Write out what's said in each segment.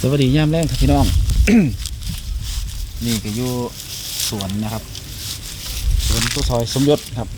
สวัสดียามแรงครับพี่น้อง นี่ก็อยู่สวนนะครับ สวนตัวซอยสมยศครับ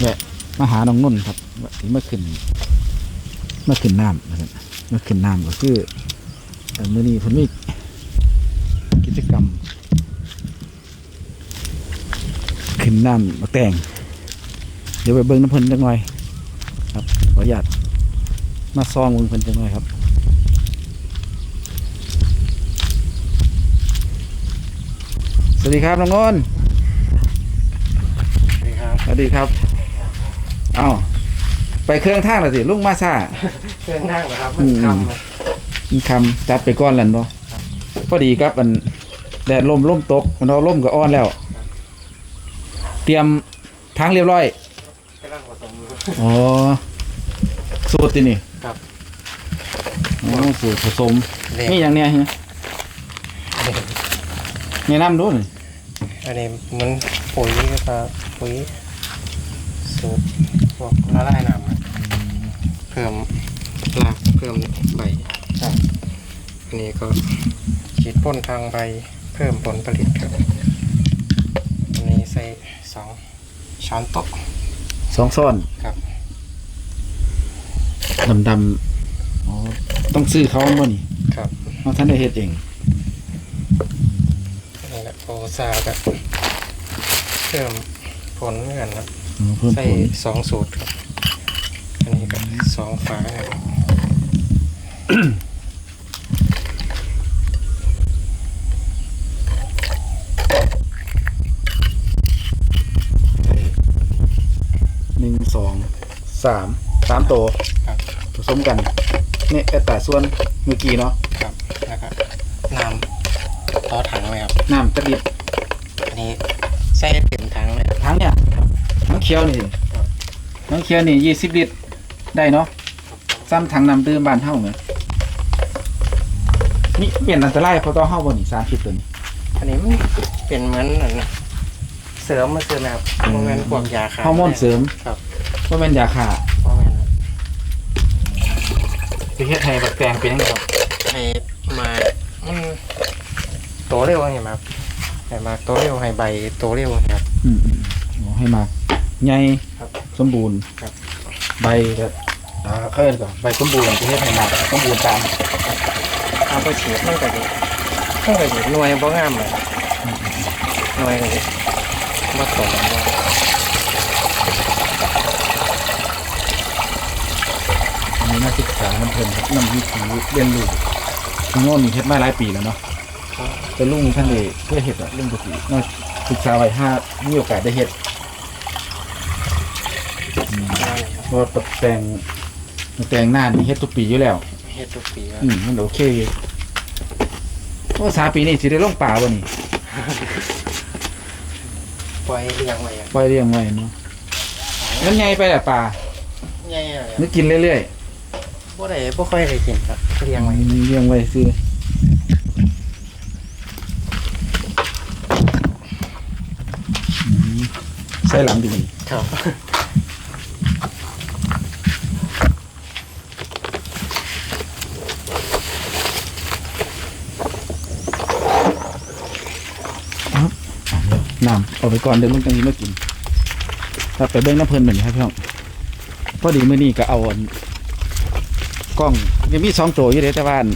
แวะมาหาน้องนุ่นครับว่าสิมาขึ้นมาขึ้นน้ำนะครับเมาขึ้นน้ำก็คือเมื่อนี้ผมมีกิจกรรมขึ้นน้ำมาแต่งเดี๋ยวไปเบิ้งน้ำเพิ่นจังหน่อย ครับขออนุญาตมาซองเบิ้งเพิ่นจังหน่อยครับ สวัสดีครับน้องนนท์สวัสดีครับ สวัสดีครับ เอ้าไปเครื่องทางแล้วสิลุงมาซ่า เครื่องนั่งเหรอครับอืมันมคำเลยมีคำจัดไปก้อนแล้วเนาะพอดีครับมันแดดลมลมตกมันเอาลมก็อ้อนแล้ว เตรียมทางเรียบร้อย กำลังผสมอ๋อ สูตรที่นี่ครับ อ๋อสูตรผสมเล็นี่อย่างเนี้ยฮะแนะนำดูหน่อย อันนี้เหมันปุ๋ยก็จะปุ๋ยสูตรพวกละลายน้ำอะเพิ่มรากเพิ่มใบครับอันนี้ก็ฉีดพ่นทางใบเพิ่มผลผลิตครับอันนี้ใส่สองช้อนโต๊ะสองซ่อนครับ ดำดำๆอ๋อต้องซื้อเขาบ่นี่ครับเอาท่านได้เฮ็ดเองนี่แหละโอซาแบบ เพิ่มผลเหมือนกันครับอ๋อเพิ่มใส่ผลสองสูตรครับอันนี้ก็สองฝาครับหนึ่งสองสามสามตัวครับ ผสมกันเนี่ยแต่แต่ส่วนเมื่อกี้เนาะครับแล้วก็น้ำต่อถังเลยครับน้ำกระดิบอันนี้ ใส่เต็มถังเลยครับทั้งเนี่ยน้ำเคี้ยวนี่สิครับ น้ำเคี้ยวนี่ยี่สิบลิตรได้เนาะซ้ำถังน้ำดื่มบานเท่าไหมนี่เปลี่ยนอันตรายเพราะต้องเท่าบนนี่สามสิบตัวนี้ อันนี้มันเป็นเหมือนอันเสริมมาเสริมนะครับอืมโมเมนพวกยาขาฮอร์โมนเสริม ครับว่าเป็นยาฆ่าโมเมนจะเฮ็ดให้แบบแปลงเป็นยังไงครับให้มามันโตเร็วไงครับ ให้มาโตเร็วให้ใบโตเร็วครับ อืมอืมอ๋อให้มาใหญ่ครับ สมบูรณ์ครับใบก็อ่าเคยก่อนใบสมบูรณ์จะเฮ็ดให้มาสมบูรณ์ตามเอาไปฉีดมันก็ดีมันก็ดีหน่วยบ่งามเลยหน่วยก็ดีมาตรงว่าอันนี้น่าศึกษามันเพิ่นครับนำวิธีเรียนรู้ทั้งโน้นนี่เฮ็ดมาหลายปีแล้วเนาะ แต่ลุงท่านเอเพื่อเห็ดอะลุงปกติน่าศึกษาไว้ถ้ามีโอกาสได้เห็ดอืมเพราะว่าตกแต่งตกแต่งหน้านี่เฮ็ดทุกปีอยู่แล้ว เฮ็ดทุกปีครับอืมมันโอเคอยู่โอ้สามปีนี้สิได้ลงป่าบ่นี่ปล่อยเลี้ยงไว้อะปล่อยเลี้ยงไว้เนาะงั้นไงไปแหละป่าใหญ่เลยนึกกินเรื่อยบ่ได้บ่ค่อยได้กินครับเลี้ยงไว้ๆเลี้ยงไว้ซื้ออื ใส่หลังดีนี่ครับน้ำเอาไปก่อนเดี๋ยวลุงจังนี้มากิน ถ้าไปเบิ้งน้ำเพลินแบบนี้ครับพี่น้องพอดีมื้อนี้ก็เอาอันกล้องยังมีสองตัวอยู่เลยแต่ว่าอัน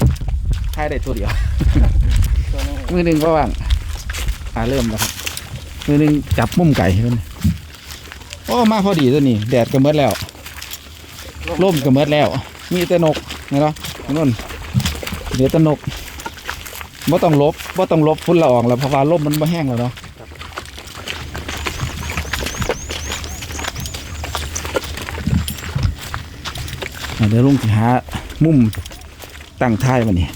ถ่ายได้ตัวเดียวตัวนี้มือหนึ่งก็ว่างอ่าเริ่มแล้วครับ มือหนึ่งจับมุมไก่เพิ่น โอ้มาพอดีตัวนี้แดดก็เมดแล้วร่มก็เมดแล้ว มีแต่นกนี่เนาะนี่นเดี๋ยวแต่นกบ่ต้องลบบ่ต้องลบฝุ่นละอองแล้วเพราะว่าร่มมันบ่แห้งแล้วเนาะเดี๋ยวลุงหามุมตั้งท้ายมันนี่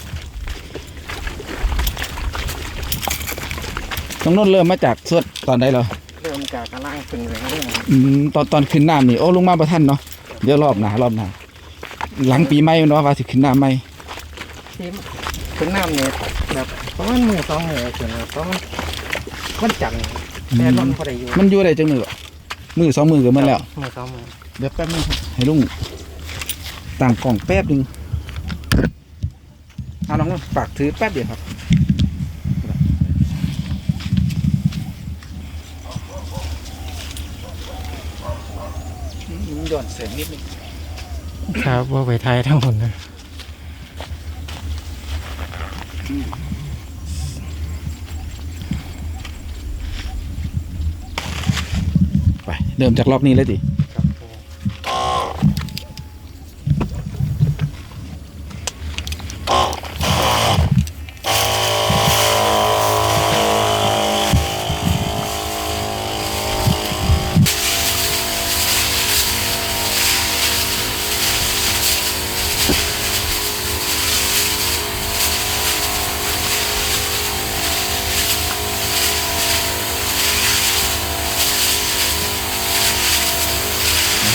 น้องนนท์เริ่มมาจากสวดตอนใดเหรอเรา กกระล่างขึ้นแรงเรื่องอืมตอนตอนขึ้นน้ำนี่โอ้ลงมาประท่านเนาะเดี๋ยวรอบหน้ารอบหน้าหลังปีใหม่เนาะว่าสิขึ้นน้ำใหม่ที่ขึ้นน้ำเนี่ยแบบประมาณมือสองมือขึ้นครับเพราะมันมันจันทร์แต่นอนพอได้อยู่มันอยู่ได้จังมือวะมือสองมือก็มันแล้ว มือสองมือเดี๋ยวแป๊บนึงครับให้ลุงต่างกล่องแป๊บนึงเอาน้องนุ่นฝากถือแป๊บเดียวครับ หย่อนเสียงนิดนึงครับว่าไปไทยทั้งหมดนะไปเริ่มจากรอบนี้เลยดิ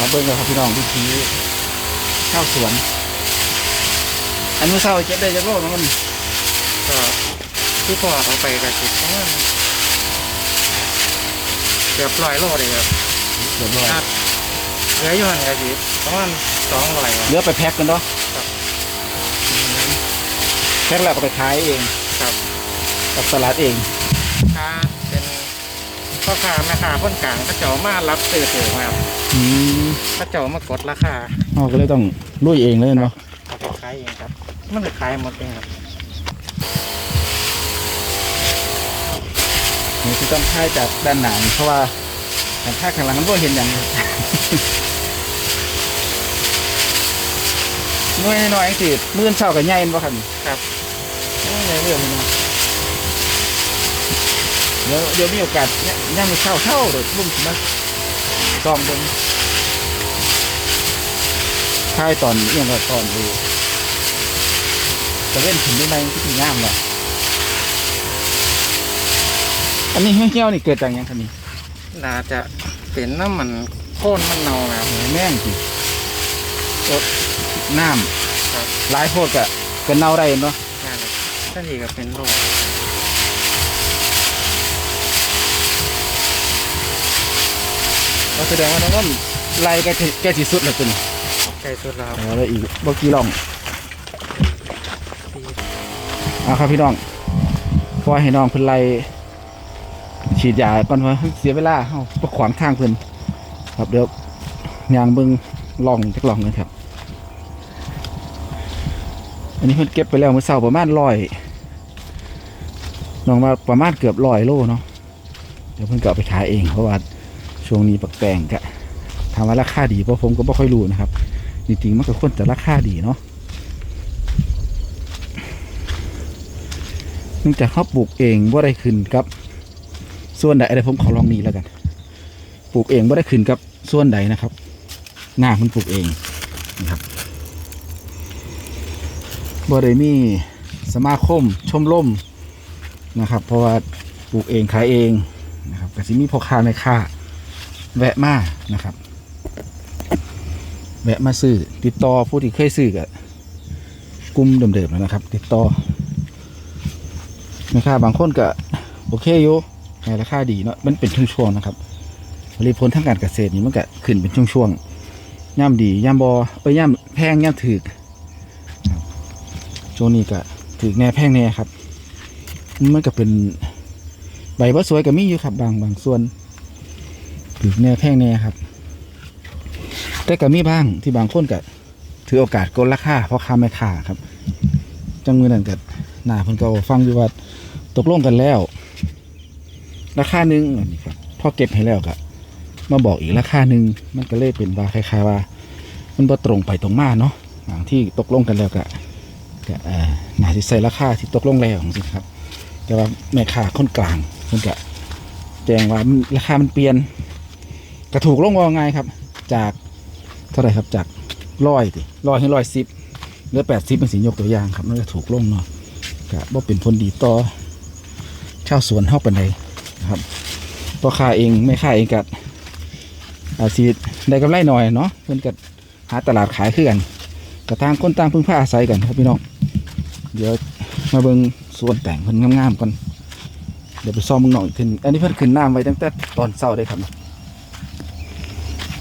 ครับเบิ้งกันครับพี่น้องวิธีข้าวสวน อันนี้เศร้าเก็บได้จากโลกนะมันก็ที่พ่อเอาไปกับสิบประมาณเกือบร้อยโลเลยครับเกือบร้อยครับเหลืออยู่หันกับสิประมาณสองร้อยครับเหลือไปแพ็คกันเนาะครับแพ็คแล้วก็ไปขายเองครับกับตลาดเองค้าเป็น พ่อค้าแม่ค้าคนกลางเขาเจ้ามารับซื้อถือมาครับอืมเขาเจ้ามากดราคาเราก็เลยต้องลุยเองเลยเนาะเอาไปขายเองครับ มันจะขายหมดเองครับนี่คือต้องค่ายจากด้านหนังเพราะว่าทางค่ายข้างหลังมันก็เห็นอย่างน้อยน้อยๆสิมื่นเช้ากับใหญ่บ่ครับครับโอ้ยเรื่องนี้นะเดี๋ยวเดี๋ยวมีโอกาสเนี่ยย่างมีเช้าเท่าเดี๋ยวบุ้มสิมาลองเบิ่งค่ายตอนเอียงก็ตอนดูจะเล่นถึงได้ไหมที่งามเลยอันนี้เหี้ยวๆนี่เกิดจากหยังคันนี้น่าจะเป็นน้ำมันโค่นมันเนาครับแม่งสิรดน้ครับำหลายโพดกะก็เน่าได้เนาะงานท่านอีก็เป็นโรค เรา แสดงว่าน้องน้นไล่แกสิแกสิสุดแล้วตัวนี้ใกล้สุดแล้วครับเอาแล้วอีกบ่กี่ล่องเอาครับพี่น้องปล่อยให้น้องเพิ่นไล่ฉีดยาก่อนว่าเสียเวลาเฮาบ่ขวางทางเพิ่นครับเดี๋ยวยางเบิ่งล่องจักล่องหนึงครับ อันนี้เพิ่นเก็บไปแล้วเมื่อเช้าประมาณร้อยน้องว่าประมาณเกือบร้อยโลเนาะเดี๋ยวเพิ่นก็เอาไปขายเองเพราะว่า ช่วงนี้ปักแตงก็ถามว่าราคาดีเพราะผมก็บ่ค่อยรู้นะครับ จริงๆมันก็ควรจะราคาดีเนาะเนื่องจากเขาปลูกเองว่าได้ขึ้นกับ ส่วนใดอะไรผมขอลองนี้แล้วกัน ปลูกเองว่าได้ขึ้นกับ ส่วนใดนะครับ หน้ามันปลูกเองนะครับบ่ได้มีสมาคมชมรมนะครับ เพราะว่าปลูกเองขายเองนะครับก็สิมีพ่อค้าแม่ค้า แวะมานะครับ แวะมาซื้อติดต่อผู้ที่เคยซื้อกับกลุ่มเดิมๆแล้วนะครับ ติดต่อนะครับบางคนก็โอเคอยู่ในราคาดีเนาะมันเป็นช่วงๆนะครับผลิตผลทางการเกษตรนี่มันก็ขึ้นเป็นช่วงๆย่ำดีย่ำบอเอ้ยย่ำแพงย่ำถือกครับช่วงนี้ก็ถือแน่แพงแน่ครับมันก็เป็นใบว่าสวยก็มีอยู่ครับบางบางส่วน ถือแน่แพงแน่ครับ แต่ก็มีบ้างที่บางคนก็ถือโอกาสกดราคาเพราะค่าไม่ค่าครับ จังมือนั่นก็หน้าเพิ่นก็ฟังอยู่ว่าตกลงกันแล้ว ราคาหนึ่งนนี้ครับพอเก็บให้แล้วก็มาบอกอีกราคาหนึ่งมันก็เลยเป็นว่าคล้ายๆว่า มันบ่ตรงไปตรงมาเนาะบางที่ตกลงกันแล้วก็ก็เอ่อน่าจะใส่ราคาที่ตกลงแล้วจริงๆครับ แต่ว่าแม่ค้าคนกลางเพิ่นก็แจ้งว่าราคามันเปลี่ยน ก็ถูกลงว่าไงครับ จากเท่าไหร่ครับจากร้อยติร้อยให้ร้อยสิบเหลือแปดสิบเป็นสิยกตัวอย่างครับมันจะถูกลงเนาะก็บ่เป็นผลดีต่อชาวสวนเฮาปานใดนะครับตัวค่าเองไม่ค่าเองกับอาชีพได้กำไรหน่อยเนาะเพิ่อนก็หาตลาดขายคือกันก็ต่างคนต่างพึ่งพาอาศัยกันครับพี่น้องเดี๋ยวมาเบิ่งสวนแต่งเพิ่นงามๆก่อนเดี๋ยวไปซ่อมมึงหน่อยขึ้นอันนี้เพิ่นขึ้นน้ำไว้ตั้งแต่ตอนเช้าเลยครับ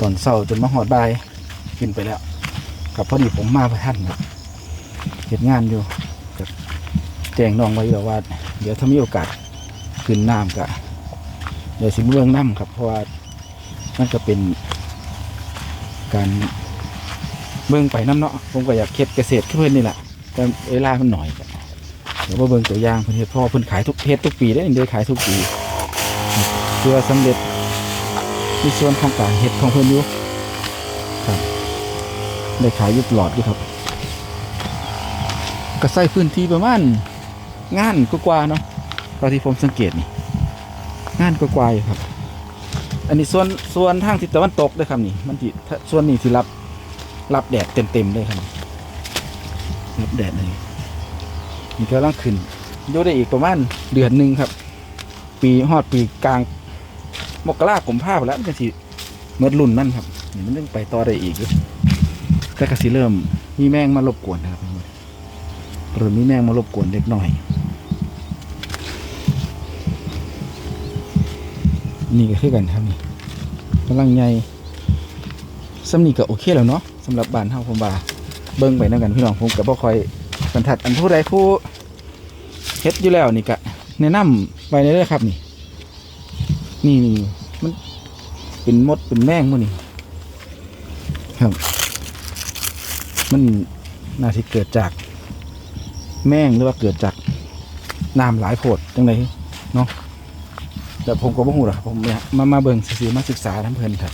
ตอนเช้าจนมาหอดบายกินไปแล้วกับพอดีผมมาพระท่านครับเห็นงานอยู่กับจ้งน้องไว้แล้วว่า เดี๋ยวถ้ามีโอกาสขึ้นน้ำก็เดี๋ยวสิเมืองน้ำครับ เพราะว่ามันก็เป็นการเบิ่งไปน้ำเนาะผมก็อยากเฮ็ดเกษตรคือเพิ่อนนี่แหละแต่เวลามันหน่อยเดี๋ยวมาเบิ่งตัวอย่างเพิ่อนเฮ็ดพ่อเพิ่อนขายทุกเฮ็ดทุกปีได้เด้ขายทุกปีเพื่อสำเร็จ ในส่วนของการเฮ็ดของเพิ่อนอยู่ครับ ได้ขายยุตลอดอยู่ครับ ก็ใส่พื้นที่ประมาณงานกว่าๆเนาะตอนที่ผมสังเกตนี่งานกว่าๆอยู่ครับ อันนี้ส่วนส่วนทางทิศตะวันตกเลยครับนี่ มันที่ส่วนนี้ที่รับรับแดดเต็มๆเลยครับรับแดดเลยนี่ก็ต้องขึ้นโยได้อีกประมาณเดือนหนึ่งครับ ปีฮอดปีกลาง มกราคมภาพแล้วมันจะสิเมื่อรุ่นนั่นครับนี่มันต้องไปต่อได้อีกอยู่แต่ก็สิเริ่มมีแมงมารบกวนนะครับเริ่มมีแมงมารบกวนเล็กน้อย นี่ก็คือกันครับนี่กำลังใหญ่สำนีก็โอเคแล้วเนาะสำหรับบ้านเฮาผมว่าเบิ่งไปนำกันพี่น้องผมก็บ่คอยบรรทัดอันผู้ใดผู้เฮ็ดอยู่แล้วนี่ก็แนะนำไว้ในเด้อครับนี่ นี่นี่มันเป็นมดเป็นแมงมื้อนี่ครับ มันน่าสิเกิดจากแมงหรือว่าเกิดจากน้ำหลายโพดจังไดเนาะแต่ผมก็บ่ฮู้หรอกครับผมเนี่ยมามาเบิ่งซื่อๆมาศึกษาน้ำเพิ่นครับ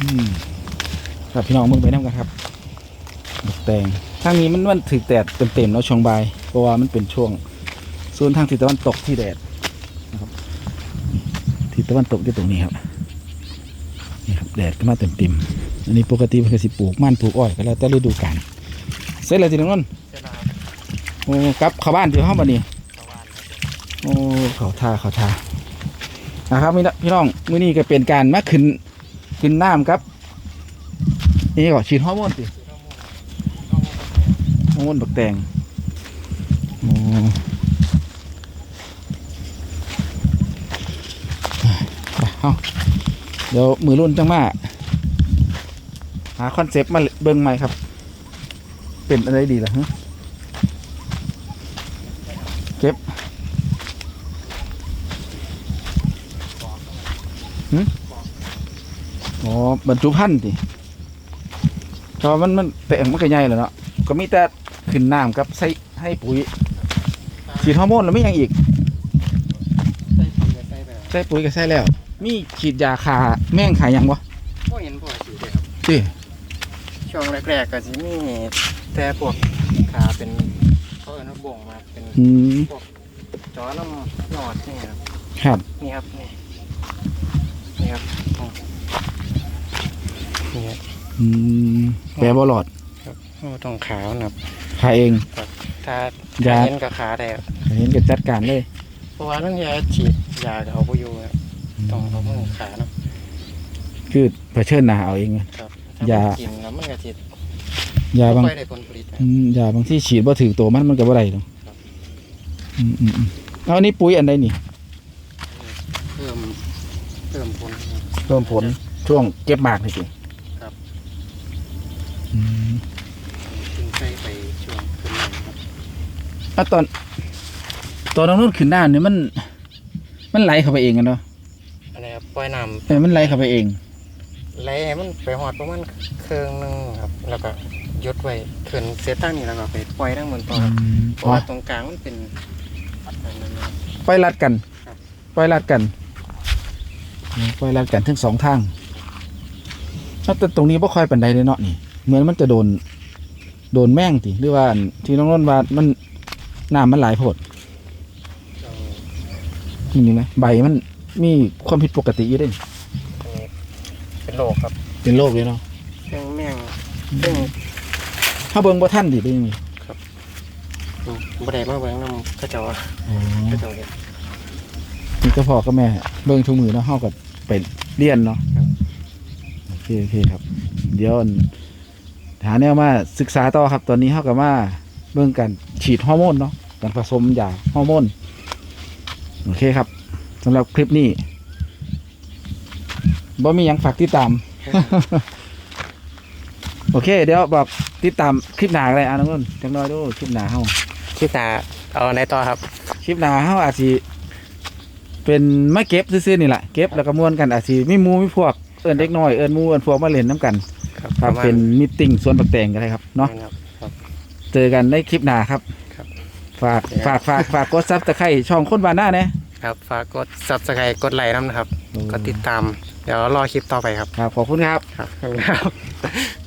อืมครับพี่น้องเบิ่งไปน้ำกันครับดอกแตงทางนี้มันมันถึกแดดเต็มๆแล้วช่วงบ่ายเพราะว่ามันเป็นช่วง โซนทางทิศตะวันตกที่แดดนะครับทิศตะวันตกที่ตรงนี้ครับนี่ครับแดดก็มาเต็มๆอันนี้ปกติเพิ่นก็สิปลูกมันปลูกอ้อยก็แล้วแต่ฤดูกาลเสร็จแล้วทีนึงนั่นเจ้าหน้าโอ้กลับเข้าบ้านเดี๋ยวห้องบันนี้ชาวบ้านครับโอ้เขาท่าเขาท่านะครับพี่น้องพี่น้องมื้อนี้ก็เป็นการมาขึ้นขึ้นน้ำครับนี่ก็ฉีดฮอร์โมนสิฮอร์โมนบักแตงโอ้ไป เอาเดี๋ยวมือรุ่นจังมาหาคอนเซปต์มาเบิ่งใหม่ครับ เป็นอะไรดีล่ะฮะอ๋อบรรจุพันธุ์ดิเพราะมันมันแต่งมันก็ใหญ่แล้วเนาะก็มีแต่ขึ้นน้ำกับใส่ให้ปุ๋ยฉีดฮอร์โมนแล้วไม่ยังอีกใส่ปุ๋ยกับใส่แบบใส่ปุ๋ยก็ใส่แล้ว มีฉีดยาคาแม่งขายยังวะก็เห็นพวกสีเลยครับดิช่วงแรกๆก็สิมีแต่พวกขาเป็นเขาเอิ้นว่าบ่งมาเป็นอืมจอน้ำหยอดนี่ครับครับนี่ครับนี่นี่ครับอ๋อนี่ครับอืมแปรบอลอดโอ้ต้องขาวนะครับขายเองถ้ายาเห็นกับขาได้ครับขายเองก็จัดการเลยเพราะว่าต้องยาฉีดยากับเอาไปอยู่ครับ ต้องเอามือขาเนาะคือเผชิญหนาเอาเองไงครับยาถ้มันกินแล้วมันก็ฉีดยาบางไม่ค่อยได้ผลผลิตนะ อืมยาบางที่ฉีดบ่ถือตัวมันมันก็บ่ได้หรอกครับ อืมอืมอืมเอาอันนี้ปุ๋ยอันใดนี่เพิ่มเพิ่มผลครับเพิ่มผลช่วงเก็บหมากนี่สิครับ อืมขึ้นใส่ไปช่วงขึ้นหลังครับอะตอนตอนน้องนุ่นขึ้นหน้าเนี่ยมัน มันไหลเข้าไปเองกันเนาะอันนี้ครับ ปล่อยน้เออมันไหลเข้าไปเองำไหลให้มันไปหอดประมาณเครื่องหนึงครับ แล้วก็ยดไว้ขึ้นเซตตั้งนี่แล้วก็ไปปล่อยทั้งหมดต่อครับเพราะอ๋อว่าตรงกลางมันเป็นอันนั้นนะครับปล่อยลัดกันครับ ปล่อยลัดกันอืมปล่อยลัดกันทั้งสองทางแต่ตรงนี้บ่ค่อยปันใดเลยเนาะนี่ เหมือนมันจะโดน โดนแม่งติหรือว่าอันที่น้องนุ่นว่ามันน้ำมันหลายโพดเรานี่นี่ไหมใบมัน มีความผิดปกติอยู่เด้อันนี้เป็นโรคครับเป็นโรคเลยเนาะเครื่องแมงซึ่งถ้าเบิ่งบ่ทันดิเป็นยังไงบไดมาเบิ่งน้ำกระเจาอ๋อกระเจาเห็ดนี่ก็พ่อก็แม่ เบิ่งทุกมือเนาะเฮาก็ไปเรียนเนาะครับ โอเคโอเคครับ เดี๋ยวอันหาแนวมาศึกษาต่อครับ ตอนนี้เฮาก็มาเบิ่งการฉีดฮอร์โมนเนาะการผสมยาฮอร์โมนโอเคครับ สำหรับคลิปนี้บ่มีหยังฝากติดตามโอโอเค เดี๋ยวบอกติดตามคลิปหน้าอะไรอะน้องนุ่นจังน้อยดูคลิปหน้าเฮาคลิปหน้าเอาในต่อครับ คลิปหน้าเฮาอาจสิเป็นมาเก็บซื่อๆนี่แหละเก็บแล้วก็ม่วนกันอาจสิมีหมูมีพวกเอิ้นเด็กน้อยเอิ้นหมูเอิ้นพวกมาเล่นน้ำกันครับครับประมาณเป็นมิทติ้งสวนปักแตงกันเลยครับเนาะ ครับครับเจอกันในคลิปหน้าครับ ครับ ฝากครับฝากฝากฝากกดซับตะไคร่ช่องคนบ้านหน้าเนี่ย ครับฝากกด subscribe กดไลค์น้ำนะครับกดติดตาม เดี๋ยวรอคลิปต่อไปครับ ครับ ขอบคุณครับ ครับขอบคุณครับ